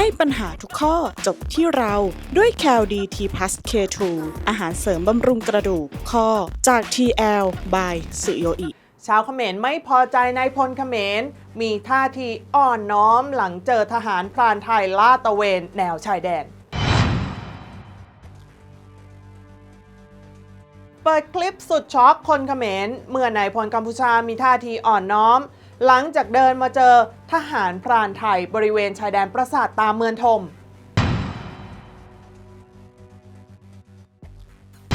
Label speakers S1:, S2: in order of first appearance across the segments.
S1: ให้ปัญหาทุกข้อจบที่เราด้วย c a l d t p l u s K2 อาหารเสริมบำรุงกระดูกข้อจาก TL by สุโยอิ
S2: ชาวเขมรไม่พอใจนายพลเขมร มีท่าทีอ่อนน้อมหลังเจอทหารพรานไทยลาดตะเวนแนวชายแดน เปิดคลิปสุดช็อกคนเขมร เมื่อนายพลกัมพูชามีท่าทีอ่อนน้อม หลังจากเดินมาเจอทหารพรานไทยบริเวณชายแดนปราสาทตาเมืองทม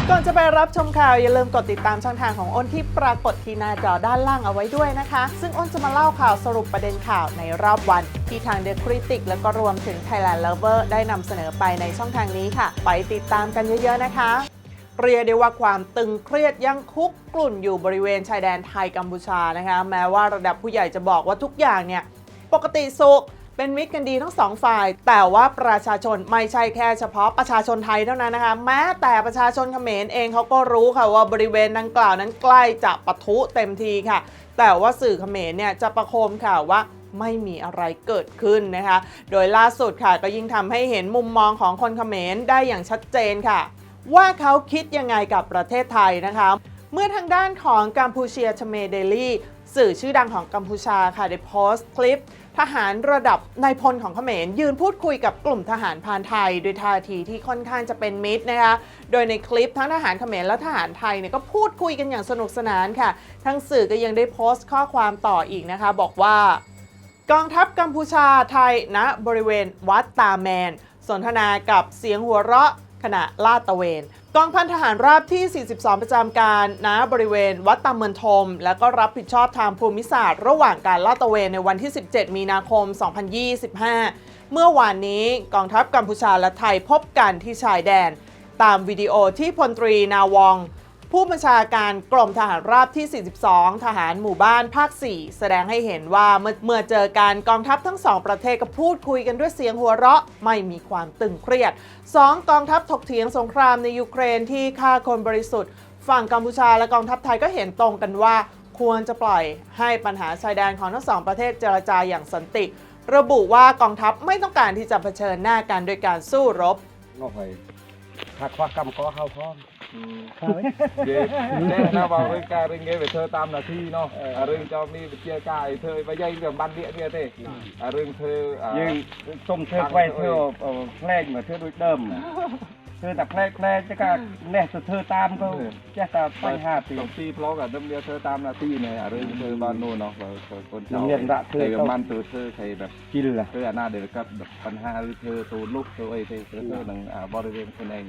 S2: ก่อนจะไปรับชมข่าวอย่าลืมกดติดตามช่องทางของอ้นที่ปรากฏที่หน้าจอด้านล่างเอาไว้ด้วยนะคะ ซึ่งอ้นจะมาเล่าข่าวสรุปประเด็นข่าวในรอบวันที่ทาง The Critic แล้วก็รวมถึง Thailand Lover ได้นำเสนอไปในช่องทางนี้ค่ะ ไปติดตามกันเยอะๆนะคะ เรียกได้ว่าความตึงเครียดยังคุกกลุ่นอยู่บริเวณชายแดนไทยกัมพูชานะคะแม้ว่าระดับผู้ใหญ่จะบอกว่าทุกอย่างเนี่ยปกติสุขเป็นมิตรกันดีทั้งสองฝ่าย แต่ว่าประชาชนไม่ใช่แค่เฉพาะประชาชนไทยเท่านั้นนะคะ แม้แต่ประชาชนเขมรเองเขาก็รู้ค่ะว่าบริเวณดังกล่าวนั้นใกล้จะปะทุเต็มทีค่ะ แต่ว่าสื่อเขมรเนี่ยจะประโคมข่าวว่าไม่มีอะไรเกิดขึ้นนะคะ โดยล่าสุดค่ะก็ยิ่งทำให้เห็นมุมมองของคนเขมรได้อย่างชัดเจนค่ะ ว่าเขาคิดยังไงกับประเทศไทยนะคะ เมื่อทางด้านของกัมพูเชียชเมเดลี่สื่อชื่อดังของกัมพูชาค่ะได้โพสต์คลิป ทหารระดับนายพลของเขมรยืนพูดคุยกับกลุ่มทหารพานไทย โดยท่าทีที่ค่อนข้างจะเป็นมิตรนะคะโดยในคลิปทั้งทหารเขมรและทหารไทยเนี่ยก็พูดคุยกันอย่างสนุกสนานค่ะทั้งสื่อก็ยังได้โพสต์ข้อความต่ออีกนะคะ บอกว่ากองทัพกัมพูชาไทยณบริเวณวัดตาแมน สนทนากับเสียงหัวเราะ ขณะลาดตระเวน กองพันทหารราบที่ 42 ประจำการณบริเวณวัดตาเมินทม และก็รับผิดชอบทางภูมิศาสตร์ ระหว่างการลาดตระเวนในวันที่ 17 มีนาคม 2025 เมื่อวานนี้กองทัพกัมพูชาและไทยพบกันที่ชายแดน ตามวิดีโอที่พลตรีนาวอง ผู้บัญชาการกรมทหารราบที่ 42 ทหารหมู่บ้านภาค 4 แสดงให้เห็นว่าเมื่อเมื่อเจอการกองทัพทั้งสองประเทศก็พูดคุยกันด้วยเสียงหัวเราะ ไม่มีความตึงเครียด 2. กองทัพถกเถียงสงครามในยูเครนที่ฆ่าคนบริสุทธิ์ ฝั่งกัมพูชาและกองทัพไทยก็เห็นตรงกันว่า ควรจะปล่อยให้ปัญหาชายแดนของทั้งสองประเทศเจรจาอย่างสันติ ระบุว่ากองทัพไม่ต้องการที่จะเผชิญหน้ากันโดยการสู้รบ
S3: nó phải hạt khoa cầm có hao con
S4: និយាយចេះណាបងរឿងការរឿងគេវាធ្វើតាមនាទីនោះអារឿងចោមនេះវិជាការឲ្យធ្វើបើយើងវាមិនបានវានេះទេអារឿងធ្វើអា
S3: nhưng tôm thưa quay thưa phleg mà thưa đôi đơm thưa tập phleg phleg chứ cả nè thưa ធ្វើតែផ្លែ
S4: ផ្លែ
S3: ទៅកា
S4: នេះទៅ
S3: ធ្វើតាមក៏ចេះតែ
S4: បញ្ហាទីទីផ្លកអាដឹមវាធ្វើតាមណាទីណែអារឿងធ្វើបាននោះណោះបើកូនចៅ
S3: មានដាក់ធ្វើទៅ
S4: បានទៅធ្វើໃຄបែប
S3: ជីល
S4: ធ្វើអាណាដែលកាត់បញ្ហាឬធ្វើទូលុកធ្វើអីទេធ្វើនឹងបរិវេណខ្លួនឯង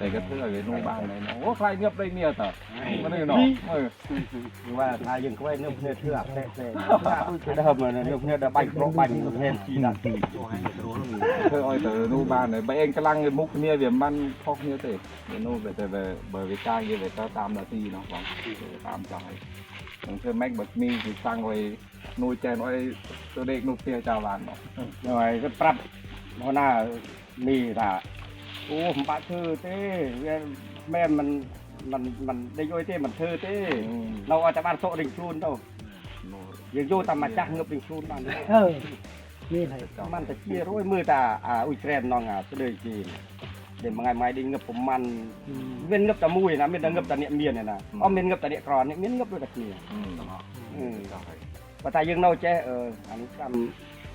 S4: តែក៏ធ្វើឲ្យវានោះបានណែអូខ្លាចងឹបដូចនេះតើមិនណោះអ
S3: ឺว่าថាយើងខ្វែង
S4: នឹងគ្នាធ្វើអាផ្លែ
S3: ផ្លែថាដូចដើមនឹងគ្នាដល់បាញ់ប្រកបាញ់គ្នាជីដាក់ទី
S4: ធ្វើឲ្យទៅនោះបានហើយបើឯងខ្លាំងមុខគ្នាវាមិខុសគ្នាទេវានោះវាតែវាបើវាការងារវាទៅតាមនាទីនោះបងតាមចង់ហើយនឹងធ្វើម៉េចបើគ្មានគឺតាំងឲ្យនួយចែនឲ្យទៅដេកនោះផ្ទះចោលបានមក
S3: rồi cái prap nó là mì là ô không bạn thưa thế mẹ mình mình mình đi vô thế mình thưa thế đâu ở tại ban sổ đình luôn đâu
S4: នោះ
S3: យើងយកតាមម្ចាស់ងឹបពីខ្លួនបាន
S5: អឺមានហើយ
S3: มันតែជារួយមើលតាអាអ៊ុយក្រែនហ្នឹងអាស្ដីជា ដែលមួយថ្ងៃមួយនេះងឹបប្រមាណមានងឹបតែមួយណាមានតែងឹបតែអ្នកមានឯណាអត់មានងឹបតែអ្នកក្រអ្នកមានងឹបដូចតែគ្នា
S4: អឺចោលហើយ
S3: ប៉ុន្តែយើងនៅចេះអឺអានេះកម្ម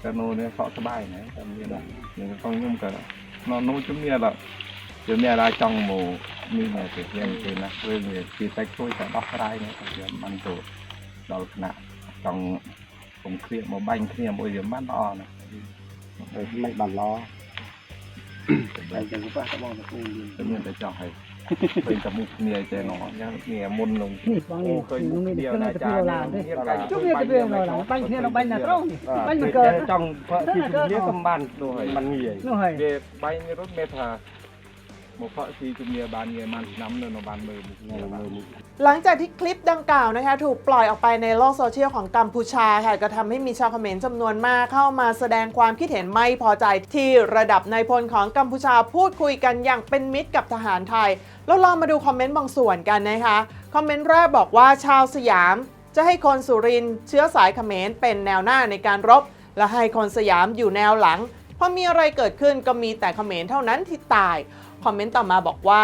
S4: តែនោះនេះសក់ស្បាយណាតែមាននឹងផងខ្ញុំក៏នៅនោះជំនាញដល់ជំនាញដល់ចង់មកនេះមកទៅយ៉ាងទៅណារឿងវាជាតែជួយតែដោះស្រាយនេះវាមិនទៅដល់ថ្នាក់ចង់កុំគ្រៀកមកបាញ់គ្នាមួយវាមិនល្អណា
S3: មិនបាន ไป
S5: จังกูป้าก็มองตะ
S4: กูยืนเป็นเงินแต่เจ้าให้เป็นตะมุก
S5: เมียใจ
S4: หน
S5: อ
S4: เนี่ยม
S5: น
S4: ล
S5: ง
S4: นี่
S5: ฟังนี่
S4: มึ
S5: งมีเดียวนะจ้าเนี่ยจุ๊บเนี่ยจะเปลี่
S3: ยนเราปั้นเนี่ยเราปั้น
S5: นะต
S4: รงปั้นมันเกิด
S3: จังพระที่เรียกสมบันด้วยมันเหนีย
S4: เบไปในรถเมทา មកផកស៊ីជំនាញបានងាយបានឆ្នាំនៅនៅបានមើលមុខគ្នាបាន
S2: หลังจากที่คลิปดังกล่าวนะคะ ถูกปล่อยออกไปในโลกโซเชียลของกัมพูชาค่ะ ก็ทำให้มีชาวเขมรจำนวนมากเข้ามาแสดงความคิดเห็นไม่พอใจที่ระดับนายพลของกัมพูชาพูดคุยกันอย่างเป็นมิตรกับทหารไทย แล้วลองมาดูคอมเมนต์บางส่วนกันนะคะ คอมเมนต์แรกบอกว่าชาวสยาม จะให้คนสุรินทร์เชื้อสายเขมรเป็นแนวหน้าในการรบ และให้คนสยามอยู่แนวหลัง พอมีอะไรเกิดขึ้นก็มีแต่เขมรเท่านั้นที่ตาย คอมเมนต์ต่อมาบอกว่า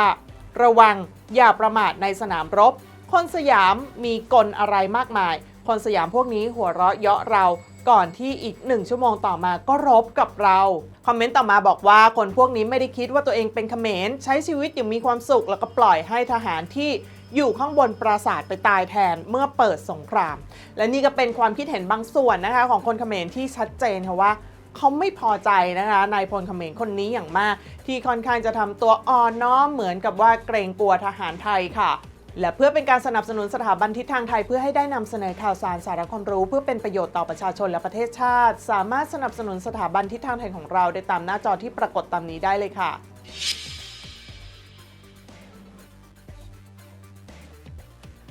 S2: ระวังอย่าประมาทในสนามรบ คนสยามมีกลอะไรมากมาย คนสยามพวกนี้หัวเราะเยาะเราก่อนที่อีกหนึ่งชั่วโมงต่อมาก็รบกับเรา คอมเมนต์ต่อมาบอกว่าคนพวกนี้ไม่ได้คิดว่าตัวเองเป็นเขมรใช้ชีวิตอย่างมีความสุขแล้วก็ปล่อยให้ทหารที่อยู่ข้างบนปราสาทไปตายแทนเมื่อเปิดสงคราม และนี่ก็เป็นความคิดเห็นบางส่วนนะคะของคนเขมรที่ชัดเจนค่ะว่า เขาไม่พอใจนะคะนายพลเขมรคนนี้อย่างมาก ที่ค่อนข้างจะทำตัวอ่อนน้อมเหมือนกับว่าเกรงกลัวทหารไทยค่ะและเพื่อเป็นการสนับสนุนสถาบันทิศทางไทยเพื่อให้ได้นำเสนอข่าวสารสาระความรู้ เพื่อเป็นประโยชน์ต่อประชาชนและประเทศชาติ สามารถสนับสนุนสถาบันทิศทางไทยของเราได้ตามหน้าจอที่ปรากฏตามนี้ได้เลยค่ะ